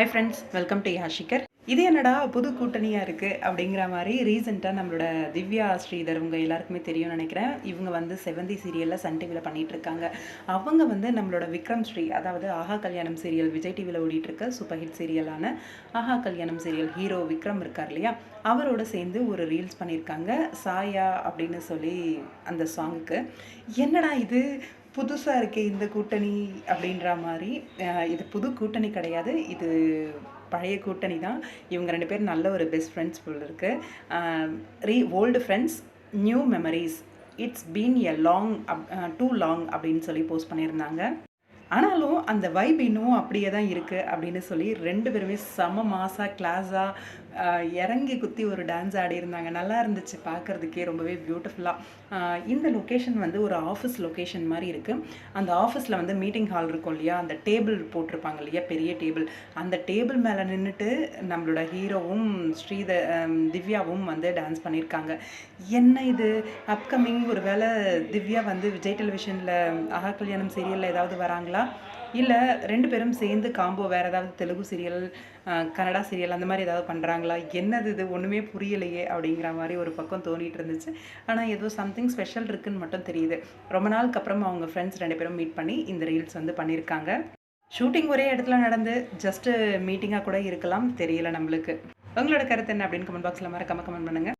High friends welcome to யாஷிகர் இது என்னடா புது கூட்டணியாக இருக்குது அப்படிங்கிற மாதிரி ரீசெண்டாக நம்மளோட திவ்யா ஸ்ரீதர் உங்க எல்லாருக்குமே தெரியும்னு நினைக்கிறேன். இவங்க வந்து செவந்தி சீரியலில் சன் டிவியில் பண்ணிகிட்ருக்காங்க அவங்க வந்து நம்மளோட விக்ரம் ஸ்ரீ அதாவது ஆஹா கல்யாணம் சீரியல் விஜய் டிவியில் ஓடிட்டுருக்க சூப்பர் ஹிட் சீரியலான ஆஹா கல்யாணம் சீரியல் ஹீரோ விக்ரம் இருக்கார் இல்லையா? அவரோட சேர்ந்து ஒரு ரீல்ஸ் பண்ணியிருக்காங்க சாயா அப்படின்னு சொல்லி அந்த சாங்குக்கு என்னடா இது? புதுசாக இருக்கே இந்த கூட்டணி அப்படின்ற மாதிரி இது புது கூட்டணி கிடையாது. இது பழைய கூட்டணி தான். இவங்க ரெண்டு பேரும் நல்ல ஒரு பெஸ்ட் ஃப்ரெண்ட்ஸ் போல் இருக்குது ரீ old friends new memories it's been a long up too long அப்படின்னு சொல்லி போஸ்ட் பண்ணியிருந்தாங்க. ஆனாலும் அந்த வைப் இன்னும் அப்படியே தான் இருக்குது அப்படின்னு சொல்லி ரெண்டு பேருமே செம மாசாக கிளாஸாக இறங்கி குத்தி ஒரு டான்ஸ் ஆடி இருந்தாங்க. நல்லா இருந்துச்சு பார்க்குறதுக்கே ரொம்பவே பியூட்டிஃபுல்லாக இந்த லொக்கேஷன் வந்து ஒரு ஆஃபீஸ் லொக்கேஷன் மாதிரி இருக்குது அந்த ஆஃபீஸில் வந்து மீட்டிங் ஹால் இருக்கும் இல்லையா? அந்த டேபிள் போட்டிருப்பாங்க இல்லையா? பெரிய டேபிள் அந்த டேபிள் மேலே நின்றுட்டு நம்மளோட ஹீரோவும் ஸ்ரீத திவ்யாவும் வந்து டான்ஸ் பண்ணியிருக்காங்க என்ன இது? அப்கமிங் ஒரு வேளை திவ்யா வந்து விஜய் டெலிவிஷனில் ஆஹா கல்யாணம் சீரியலில் ஏதாவது வராங்களா? இல்லை ரெண்டு பேரும் சேர்ந்து காம்போ வேறு ஏதாவது தெலுங்கு சீரியல் கன்னடா சீரியல் அந்த மாதிரி ஏதாவது பண்ணுறாங்களா என்னது இது? ஒன்றுமே புரியலையே அப்படிங்கிற மாதிரி ஒரு பக்கம் தோணிட்டு இருந்துச்சு. ஆனால் ஏதோ சம்திங் ஸ்பெஷல் இருக்குன்னு மட்டும் தெரியுது. ரொம்ப நாளுக்கு அப்புறம் அவங்க ஃப்ரெண்ட்ஸ் ரெண்டு பேரும் மீட் பண்ணி இந்த ரீல்ஸ் வந்து பண்ணியிருக்காங்க. ஷூட்டிங் ஒரே இடத்துல நடந்து ஜஸ்ட்டு மீட்டிங்காக கூட இருக்கலாம். தெரியல நம்மளுக்கு. உங்களோட கருத்து என்ன அப்படின்னு கமெண்ட் பாக்ஸில் மறக்காம கமெண்ட் பண்ணுங்கள்